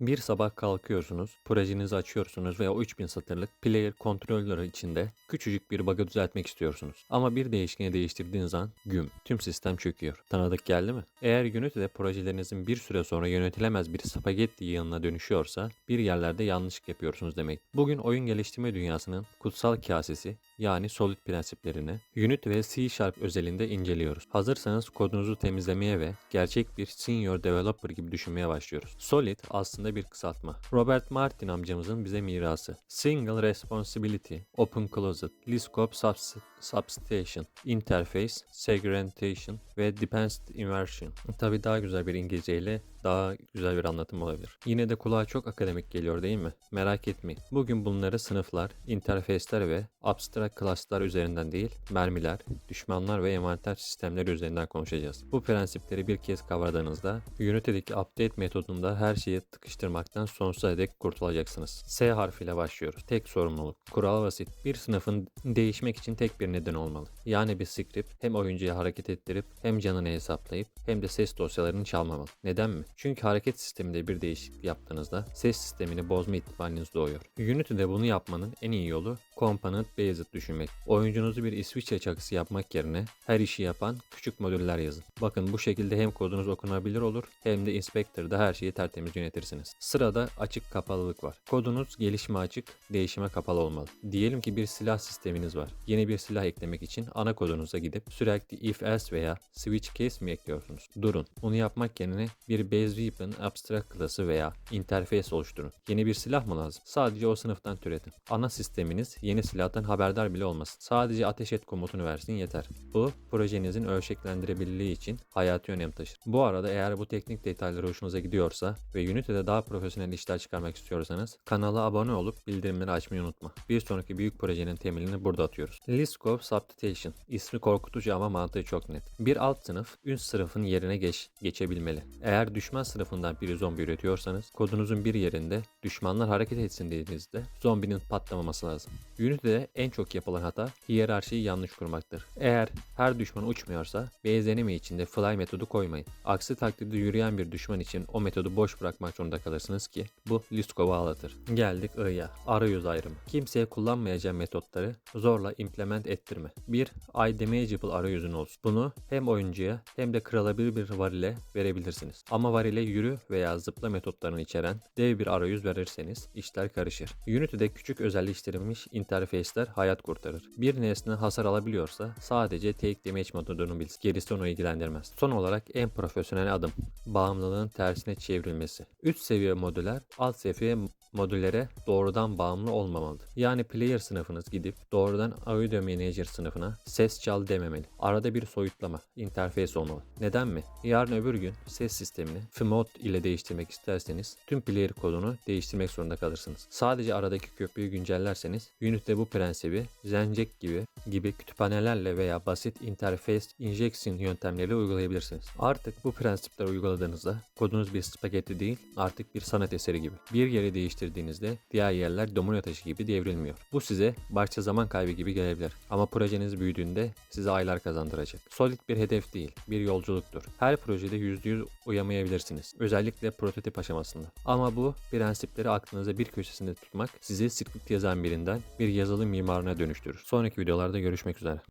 Bir sabah kalkıyorsunuz, projenizi açıyorsunuz ve o 3000 satırlık player kontrolleri içinde küçücük bir bug'ı düzeltmek istiyorsunuz. Ama bir değişkeni değiştirdiğiniz an güm, tüm sistem çöküyor. Tanıdık geldi mi? Eğer Unity'de projelerinizin bir süre sonra yönetilemez bir spagetti yığınına dönüşüyorsa bir yerlerde yanlışlık yapıyorsunuz demek. Bugün oyun geliştirme dünyasının kutsal kasesi yani solid prensiplerini Unity ve C Sharp özelinde inceliyoruz. Hazırsanız kodunuzu temizlemeye ve gerçek bir senior developer gibi düşünmeye başlıyoruz. Solid aslında bir kısaltma. Robert Martin amcamızın bize mirası. Single Responsibility, Open Closet, Liscope Subs Substation, Interface, Segmentation ve Dependent Inversion. Tabi daha güzel bir İngilizceyle daha güzel bir anlatım olabilir. Yine de kulağa çok akademik geliyor değil mi? Merak etmeyin. Bugün bunları sınıflar, interface'ler ve abstract class'lar üzerinden değil, mermiler, düşmanlar ve envanter sistemleri üzerinden konuşacağız. Bu prensipleri bir kez kavradığınızda Unity'deki update metodunda her şeyi tıkıştırmaktan sonsuza dek kurtulacaksınız. S harfiyle başlıyoruz. Tek sorumluluk. Kural basit. Bir sınıfın değişmek için tek bir neden olmalı. Yani bir script hem oyuncuya hareket ettirip hem canını hesaplayıp hem de ses dosyalarını çalmamalı. Neden mi? Çünkü hareket sisteminde bir değişiklik yaptığınızda ses sistemini bozma ihtimaliniz doğuyor. Unity'de bunu yapmanın en iyi yolu Component Based düşünmek. Oyuncunuzu bir İsviçre çakısı yapmak yerine her işi yapan küçük modüller yazın. Bakın bu şekilde hem kodunuz okunabilir olur hem de Inspector'da her şeyi tertemiz yönetirsiniz. Sırada açık kapalılık var. Kodunuz gelişime açık, değişime kapalı olmalı. Diyelim ki bir silah sisteminiz var. Yeni bir silah eklemek için ana kodunuza gidip sürekli if else veya switch case mi ekliyorsunuz? Durun. Bunu yapmak yerine bir base weapon abstract klası veya interface oluşturun. Yeni bir silah mı lazım? Sadece o sınıftan türetin. Ana sisteminiz yeni silahtan haberdar bile olmasın. Sadece ateş et komutunu versin yeter. Bu projenizin ölçeklendirebilirliği için hayati önem taşır. Bu arada eğer bu teknik detaylar hoşunuza gidiyorsa ve Unity'de daha profesyonel işler çıkarmak istiyorsanız kanala abone olup bildirimleri açmayı unutma. Bir sonraki büyük projenin temelini burada atıyoruz. Liscope Substitution ismi korkutucu ama mantığı çok net. Bir alt sınıf üst sınıfın yerine geç, geçebilmeli. Eğer düşman sınıfından bir zombi üretiyorsanız kodunuzun bir yerinde düşmanlar hareket etsin dediğinizde zombinin patlamaması lazım. Unity'de en çok yapılan hata hiyerarşiyi yanlış kurmaktır. Eğer her düşman uçmuyorsa base enemy içinde fly metodu koymayın. Aksi takdirde yürüyen bir düşman için o metodu boş bırakmak zorunda kalırsınız ki bu Liskov'u ağlatır. Geldik I'ya. Arayüz ayrımı. Kimseye kullanmayacağı metotları zorla implement ettirme. Bir iDamageable arayüzün olsun. Bunu hem oyuncuya hem de kırılabilir bir varile verebilirsiniz. Ama varile yürü veya zıpla metotlarını içeren dev bir arayüz verirseniz işler karışır. Unity'de küçük özelleştirilmiş interface'ler hayat kurtarır. Bir nesne hasar alabiliyorsa sadece take damage metodunu bilsin. Gerisi onu ilgilendirmez. Son olarak en profesyonel adım. Bağımlılığın tersine çevrilmesi. Üst seviye modüler alt seviye modüllere doğrudan bağımlı olmamalıdır. Yani player sınıfınız gidip doğrudan audio manager sınıfına ses çal dememeli. Arada bir soyutlama, interface olmalı. Neden mi? Yarın öbür gün ses sistemini FMOD ile değiştirmek isterseniz tüm player kodunu değiştirmek zorunda kalırsınız. Sadece aradaki köprüyü güncellerseniz Unity'de bu prensibi Zenjek gibi gibi kütüphanelerle veya basit interface injection yöntemleriyle uygulayabilirsiniz. Artık bu prensipleri uyguladığınızda kodunuz bir spagetti değil artık bir sanat eseri gibi. Bir yeri değiştirdiğinizde diğer yerler domino taşı gibi devrilmiyor. Bu size başta zaman kaybı gibi gelebilir. Ama projeniz büyüdüğünde size aylar kazandıracak. Solid bir hedef değil, bir yolculuktur. Her projede %100 uyamayabilirsiniz. Özellikle prototip aşamasında. Ama bu prensipleri aklınıza bir köşesinde tutmak sizi script yazan birinden bir yazılım mimarına dönüştürür. Sonraki videolarda görüşmek üzere.